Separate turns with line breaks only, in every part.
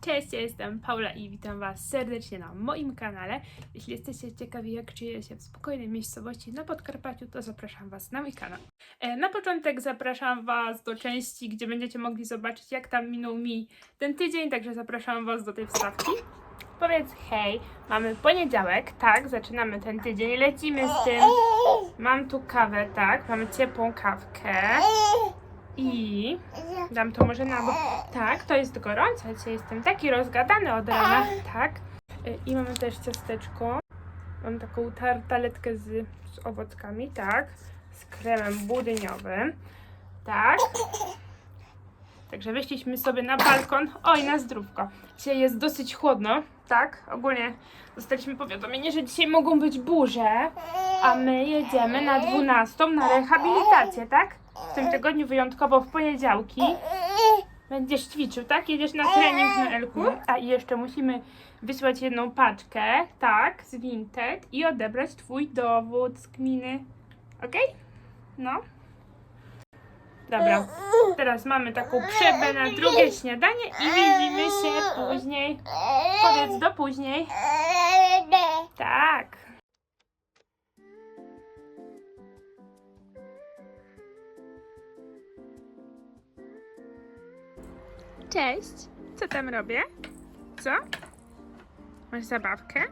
Cześć, ja jestem Paula i witam Was serdecznie na moim kanale. Jeśli jesteście ciekawi, jak czuję się w spokojnej miejscowości na Podkarpaciu, to zapraszam Was na mój kanał. E, Na początek zapraszam Was do części, gdzie będziecie mogli zobaczyć, jak tam minął mi ten tydzień, także zapraszam Was do tej wstawki. Powiedz hej, mamy poniedziałek, tak, zaczynamy ten tydzień, lecimy z tym. Mam tu kawę, tak, mamy ciepłą kawkę i dam to może na bok. Tak, to jest gorąco, dzisiaj jestem taki rozgadany od rana, tak. Y, I mamy też ciasteczko. Mam taką tartaletkę z, z owockami, tak. Z kremem budyniowym, tak. Także wyszliśmy sobie na balkon. Oj, na zdrówko. Dzisiaj jest dosyć chłodno, tak. Ogólnie dostaliśmy powiadomienie, że dzisiaj mogą być burze, a my jedziemy na 12 na rehabilitację, tak? W tym tygodniu wyjątkowo w poniedziałki. Będziesz ćwiczył, tak? Jedziesz na trening na Elku. A i jeszcze musimy wysłać jedną paczkę, tak, z Vinted i odebrać twój dowód z gminy. Okej? No. Dobra. Teraz mamy taką przerwę na drugie śniadanie i widzimy się później. Powiedz do później. Tak. Cześć. Co tam robię? Co? Masz zabawkę?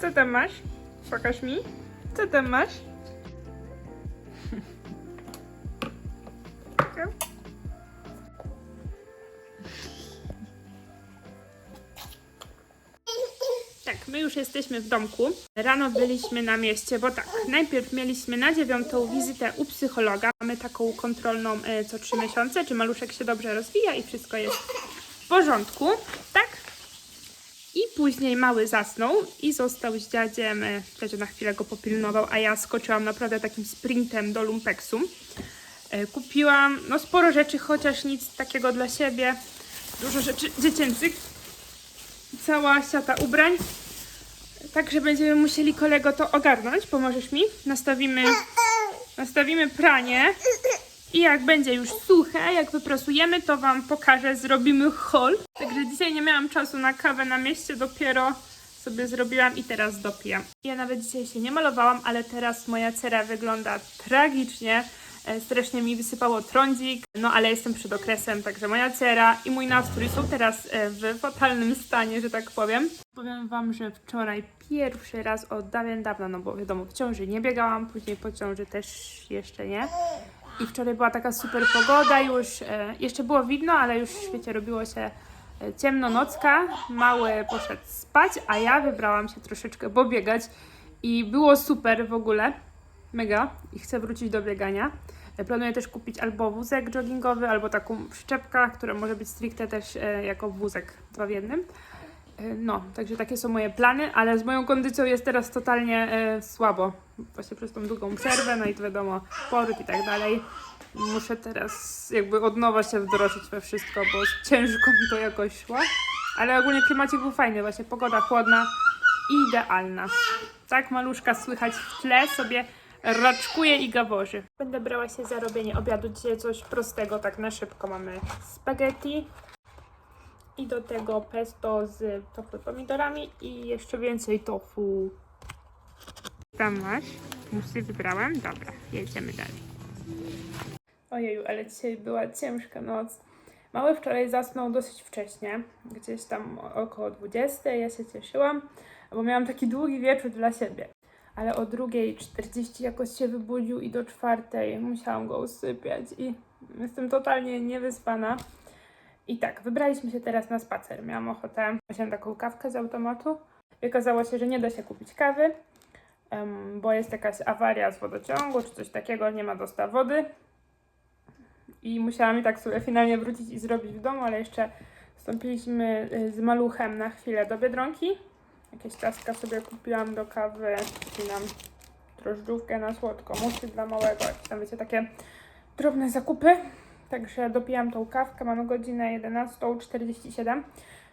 Co tam masz? Pokaż mi. Co tam masz? Tak, my już jesteśmy w domku. Rano byliśmy na mieście, bo tak, najpierw mieliśmy na dziewiątą wizytę u psychologa. Mamy taką kontrolną e, co trzy miesiące, czy maluszek się dobrze rozwija i wszystko jest w porządku, tak? Później mały zasnął i został z dziadziem. e, Dziadzio na chwilę go popilnował, a ja skoczyłam naprawdę takim sprintem do lumpeksu. E, Kupiłam no sporo rzeczy, chociaż nic takiego dla siebie. Dużo rzeczy dziecięcych. Cała siata ubrań. Także będziemy musieli kolego to ogarnąć. Pomożesz mi? Nastawimy, nastawimy pranie. I jak będzie już suche, jak wyprasujemy, to Wam pokażę, zrobimy haul. Także dzisiaj nie miałam czasu na kawę na mieście, dopiero sobie zrobiłam i teraz dopijam. Ja nawet dzisiaj się nie malowałam, ale teraz moja cera wygląda tragicznie. E, Strasznie mi wysypało trądzik, no ale jestem przed okresem, także moja cera i mój nastrój są teraz e, w fatalnym stanie, że tak powiem. Powiem Wam, że wczoraj pierwszy raz od dawien dawna, no bo wiadomo, w ciąży nie biegałam, później po ciąży też jeszcze nie. I wczoraj była taka super pogoda, już e, jeszcze było widno, ale już wiecie, robiło się e, ciemno nocka. Mały poszedł spać, a ja wybrałam się troszeczkę pobiegać i było super w ogóle. Mega i chcę wrócić do biegania. E, Planuję też kupić albo wózek joggingowy, albo taką przyczepkę, która może być stricte też jako wózek dwa w jednym. E, No, także takie są moje plany, ale z moją kondycją jest teraz totalnie e, słabo. Właśnie przez tą długą przerwę, no i to wiadomo, poryt i tak dalej. Muszę teraz jakby od nowa się wdrożyć we wszystko, bo ciężko mi to jakoś szło. Ale ogólnie klimacik był fajny, właśnie pogoda chłodna idealna. Tak, maluszka słychać w tle sobie raczkuje i gaworzy. Będę brała się za robienie obiadu. Dzisiaj coś prostego, tak na szybko. Mamy spaghetti, i do tego pesto z tofu pomidorami i jeszcze więcej tofu. Tam masz? Już sobie wybrałam? Dobra, jedziemy dalej. Ojeju, ale dzisiaj była ciężka noc. Mały wczoraj zasnął dosyć wcześnie, gdzieś tam około 20. Ja się cieszyłam, bo miałam taki długi wieczór dla siebie. Ale o 2.40 jakoś się wybudził i do czwartej musiałam go usypiać i jestem totalnie niewyspana. I tak, wybraliśmy się teraz na spacer. Miałam ochotę, wziąłem taką kawkę z automatu. I okazało się, że nie da się kupić kawy, bo jest jakaś awaria z wodociągu czy coś takiego, nie ma dostaw wody. I musiałam i tak sobie finalnie wrócić i zrobić w domu, ale jeszcze Wstąpiliśmy y, z maluchem na chwilę do Biedronki. Jakieś ciastka sobie kupiłam do kawy, nam drożdżówkę na słodko, musy dla małego, jakieś tam wiecie, takie drobne zakupy. Także dopijam tą kawkę, mamy godzinę 11.47.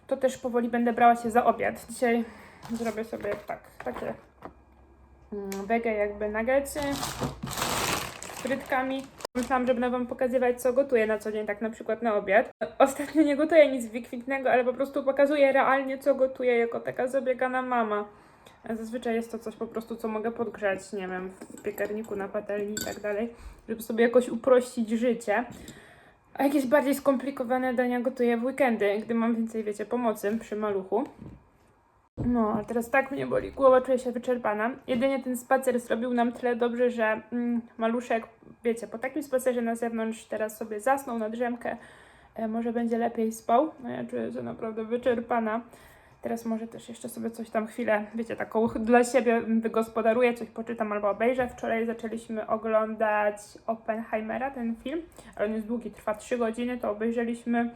To też powoli będę brała się za obiad. Dzisiaj zrobię sobie tak, takie mm, wege jakby nuggetsy z frytkami. Myślałam, że będę Wam pokazywać, co gotuję na co dzień, tak na przykład na obiad. Ostatnio nie gotuję nic wykwintnego, ale po prostu pokazuję realnie, co gotuję jako taka zabiegana mama. Zazwyczaj jest to coś po prostu, co mogę podgrzać, nie wiem, w piekarniku, na patelni i tak dalej, żeby sobie jakoś uprościć życie. A jakieś bardziej skomplikowane dania gotuję w weekendy, gdy mam więcej, wiecie, pomocy przy maluchu. No, a teraz tak mnie boli głowa, czuję się wyczerpana. Jedynie ten spacer zrobił nam tyle dobrze, że mm, maluszek, wiecie, po takim spacerze na zewnątrz teraz sobie zasnął na drzemkę, e, może będzie lepiej spał. No ja czuję się naprawdę wyczerpana. Teraz może też jeszcze sobie coś tam chwilę, wiecie, taką dla siebie wygospodaruję, coś poczytam albo obejrzę. Wczoraj zaczęliśmy oglądać Oppenheimera, ten film, ale on jest długi, trwa 3 godziny, to obejrzeliśmy,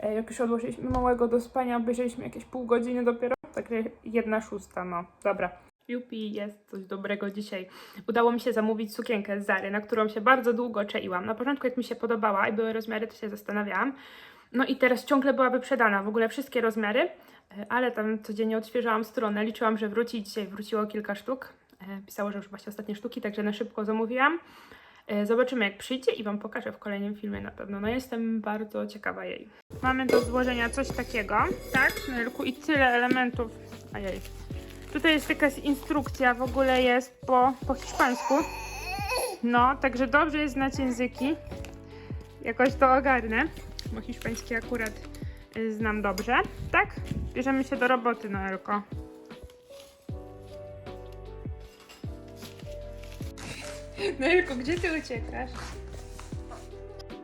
e, jak już odłożyliśmy małego do spania, obejrzeliśmy jakieś pół godziny dopiero, także jedna szósta, no, dobra. Jupi, jest coś dobrego dzisiaj. Udało mi się zamówić sukienkę z Zary, na którą się bardzo długo czaiłam. Na początku jak mi się podobała i były rozmiary, to się zastanawiałam. No i teraz ciągle była wyprzedana, w ogóle wszystkie rozmiary, e, ale tam codziennie odświeżałam stronę, liczyłam, że wróci, dzisiaj wróciło kilka sztuk. E, Pisało, że już właśnie ostatnie sztuki, także na szybko zamówiłam. E, Zobaczymy jak przyjdzie i Wam pokażę w kolejnym filmie na pewno. No jestem bardzo ciekawa jej. Mamy do złożenia coś takiego, tak, Nelku, i tyle elementów. Ajaj. Tutaj jest jakaś instrukcja, w ogóle jest po, po hiszpańsku. No, także dobrze jest znać języki. Jakoś to ogarnę, bo hiszpański akurat y, znam dobrze. Tak? Bierzemy się do roboty, Noelko. Noelko, gdzie ty uciekasz?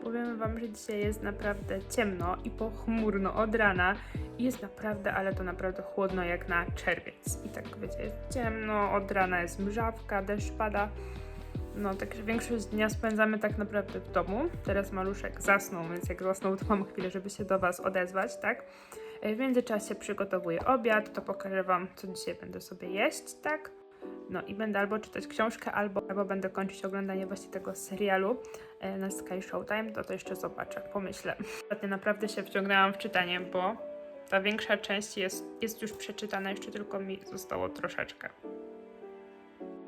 Powiem wam, że dzisiaj jest naprawdę ciemno i pochmurno od rana. Jest naprawdę, ale to naprawdę chłodno jak na czerwiec. I tak wiecie, jest ciemno, od rana jest mrzawka, deszcz pada. No, także większość dnia spędzamy tak naprawdę w domu. Teraz maluszek zasnął, więc jak zasnął, to mam chwilę, żeby się do Was odezwać, tak? E, W międzyczasie przygotowuję obiad, to pokażę Wam, co dzisiaj będę sobie jeść, tak? No i będę albo czytać książkę, albo, albo będę kończyć oglądanie właśnie tego serialu e, na Sky Showtime, to to jeszcze zobaczę, pomyślę. Ostatnio naprawdę się wciągnęłam w czytanie, bo ta większa część jest, jest już przeczytana, jeszcze tylko mi zostało troszeczkę.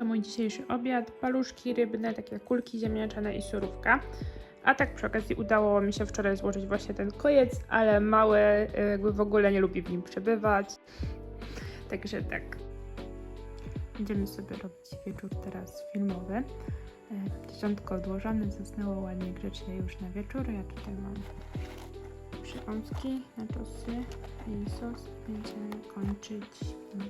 To mój dzisiejszy obiad, paluszki rybne, takie kulki ziemniaczane i surówka. A tak przy okazji udało mi się wczoraj złożyć właśnie ten kojec, ale mały jakby w ogóle nie lubi w nim przebywać. Także tak. Będziemy sobie robić wieczór teraz filmowy. E, Dziesiątko odłożone, zasnęło ładnie grzecznie już na wieczór. Ja tutaj mam przekąski na tosy i sos. Będziemy kończyć film.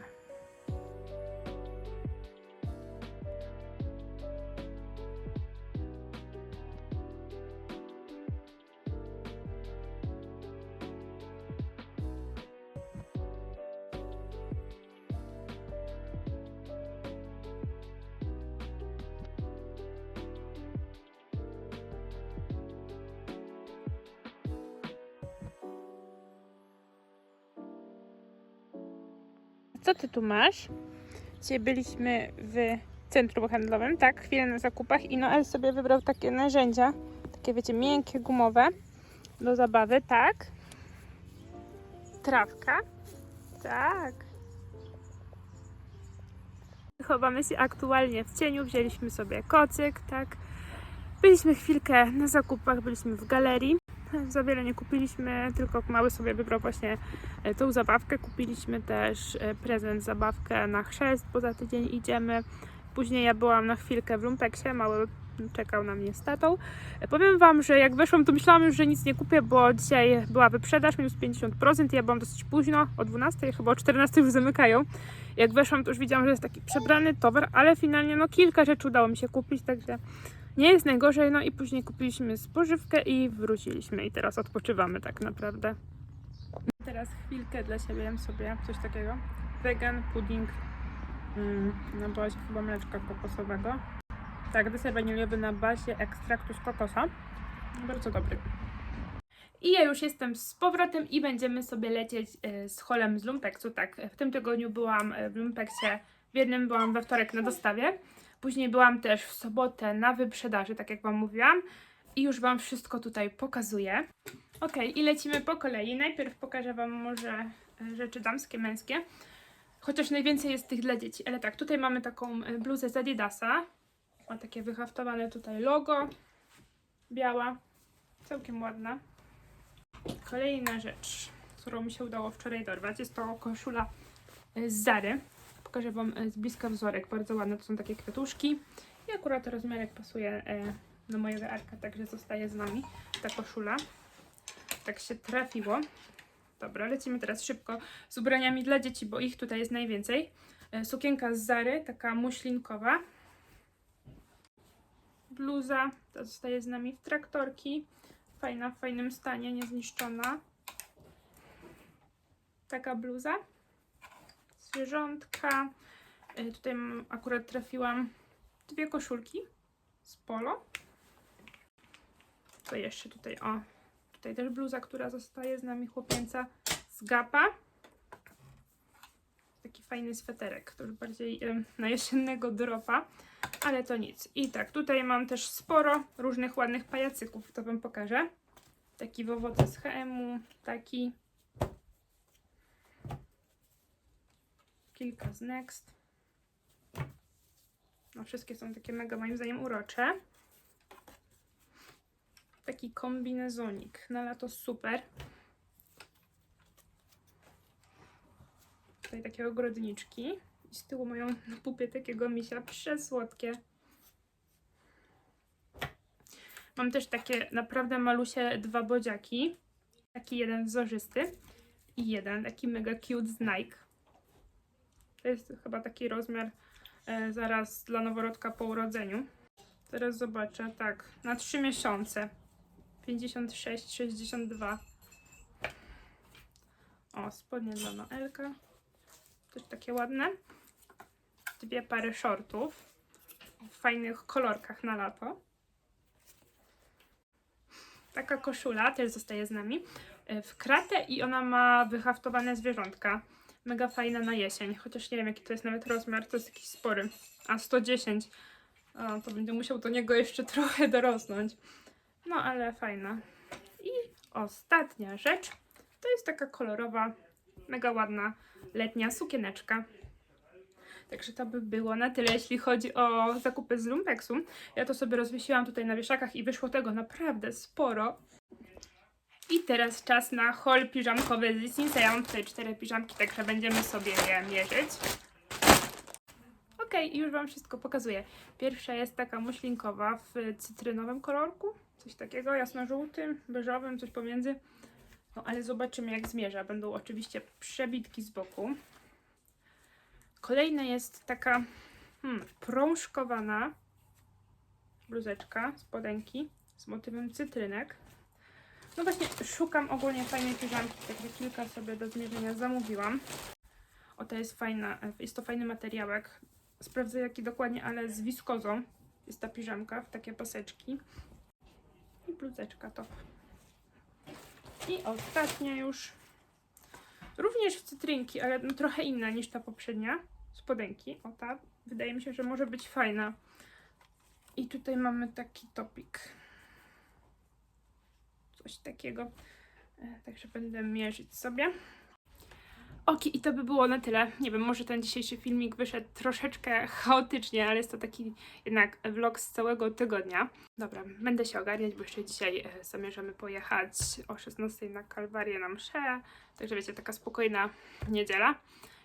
Co ty tu masz? Dzisiaj byliśmy w centrum handlowym, tak? Chwilę na zakupach i Noel sobie wybrał takie narzędzia, takie wiecie, miękkie, gumowe do zabawy, tak? Trawka? Tak. Chowamy się aktualnie w cieniu, wzięliśmy sobie kocyk, tak? Byliśmy chwilkę na zakupach, byliśmy w galerii. Za wiele nie kupiliśmy, tylko mały sobie wybrał właśnie e, tą zabawkę. Kupiliśmy też e, prezent, zabawkę na chrzest, bo za tydzień idziemy. Później ja byłam na chwilkę w Lumpeksie, mały czekał na mnie z tatą. E, Powiem Wam, że jak weszłam, to myślałam już, że nic nie kupię, bo dzisiaj była wyprzedaż, minus 50%, ja byłam dosyć późno, o 12, chyba o 14 już zamykają. Jak weszłam, to już widziałam, że jest taki przebrany towar, ale finalnie no kilka rzeczy udało mi się kupić, także nie jest najgorzej. No i później kupiliśmy spożywkę i wróciliśmy i teraz odpoczywamy tak naprawdę. Teraz chwilkę dla siebie jem sobie coś takiego. Vegan pudding mm, na bazie chyba mleczka kokosowego. Tak, deser waniliowy na bazie ekstraktu z kokosa. Bardzo dobry. I ja już jestem z powrotem i będziemy sobie lecieć e, z holem z Lumpeksu. Tak, w tym tygodniu byłam e, w Lumpeksie, w jednym byłam we wtorek na dostawie, później byłam też w sobotę na wyprzedaży, tak jak Wam mówiłam. I już Wam wszystko tutaj pokazuję. Ok, i lecimy po kolei. Najpierw pokażę Wam może e, rzeczy damskie, męskie. Chociaż najwięcej jest tych dla dzieci. Ale tak, tutaj mamy taką e, bluzę z Adidasa. Ma takie wyhaftowane tutaj logo. Biała. Całkiem ładna. Kolejna rzecz, którą mi się udało wczoraj dorwać, jest to koszula e, z Zary. Pokażę Wam e, z bliska wzorek, bardzo ładne, to są takie kwiatuszki. I akurat rozmiarek pasuje e, na mojego arka, także zostaje z nami ta koszula. Tak się trafiło. Dobra, lecimy teraz szybko z ubraniami dla dzieci, bo ich tutaj jest najwięcej. E, Sukienka z Zary, taka muślinkowa. Bluza, to zostaje z nami w traktorki. Fajna, w fajnym stanie, niezniszczona. Taka bluza. Zwierzątka. Y, Tutaj akurat trafiłam dwie koszulki z polo. To jeszcze tutaj, o, tutaj też bluza, która zostaje z nami chłopięca z Gapa. Taki fajny sweterek, to już bardziej na jesiennego dropa, ale to nic. I tak, tutaj mam też sporo różnych ładnych pajacyków, to Wam pokażę. Taki w owoce z HM-u, taki. Kilka z Next. No wszystkie są takie mega moim zdaniem urocze. Taki kombinezonik na lato super. Tutaj takie ogrodniczki. I z tyłu mają na pupie takiego misia przesłodkie. Mam też takie naprawdę malusie dwa bodziaki. Taki jeden wzorzysty i jeden taki mega cute z Nike. To jest chyba taki rozmiar e, zaraz dla noworodka po urodzeniu. Teraz zobaczę, tak, na 3 miesiące. 56, 62. O, spodnie dla Noelka. Też takie ładne. Dwie pary shortów w fajnych kolorkach na lato. Taka koszula też zostaje z nami e, w kratę i ona ma wyhaftowane zwierzątka. Mega fajna na jesień, chociaż nie wiem jaki to jest nawet rozmiar, to jest jakiś spory. A 110. O, to będę musiał do niego jeszcze trochę dorosnąć. No ale fajna. I ostatnia rzecz to jest taka kolorowa, mega ładna letnia sukieneczka. Także to by było na tyle, jeśli chodzi o zakupy z Lumpeksu. Ja to sobie rozwiesiłam tutaj na wieszakach i wyszło tego naprawdę sporo. I teraz czas na haul piżamkowy z Lisinsa. Ja mam tutaj cztery piżamki, także będziemy sobie je mierzyć. Ok, już Wam wszystko pokazuję. Pierwsza jest taka muślinkowa w cytrynowym kolorku. Coś takiego, jasno-żółtym, beżowym, coś pomiędzy. No ale zobaczymy jak zmierza. Będą oczywiście przebitki z boku. Kolejna jest taka hmm, prążkowana bluzeczka, spodenki z motywem cytrynek. No właśnie, szukam ogólnie fajnej piżamki, także kilka sobie do zmierzenia zamówiłam. O, to jest fajna, jest to fajny materiałek. Sprawdzę jaki dokładnie, ale z wiskozą jest ta piżamka w takie paseczki. I bluzeczka top. I ostatnia już. Również w cytrynki, ale no trochę inna niż ta poprzednia. Spodenki. O ta, wydaje mi się, że może być fajna. I tutaj mamy taki topik. Coś takiego. E, Także będę mierzyć sobie. Ok, i to by było na tyle. Nie wiem, może ten dzisiejszy filmik wyszedł troszeczkę chaotycznie, ale jest to taki jednak vlog z całego tygodnia. Dobra, będę się ogarniać, bo jeszcze dzisiaj e, zamierzamy pojechać o 16 na Kalwarię na mszę. Także wiecie, taka spokojna niedziela.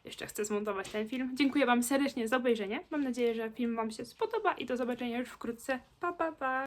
Jeszcze chcę zmontować ten film. Dziękuję Wam serdecznie za obejrzenie. Mam nadzieję, że film Wam się spodoba i do zobaczenia już wkrótce. Pa, pa, pa!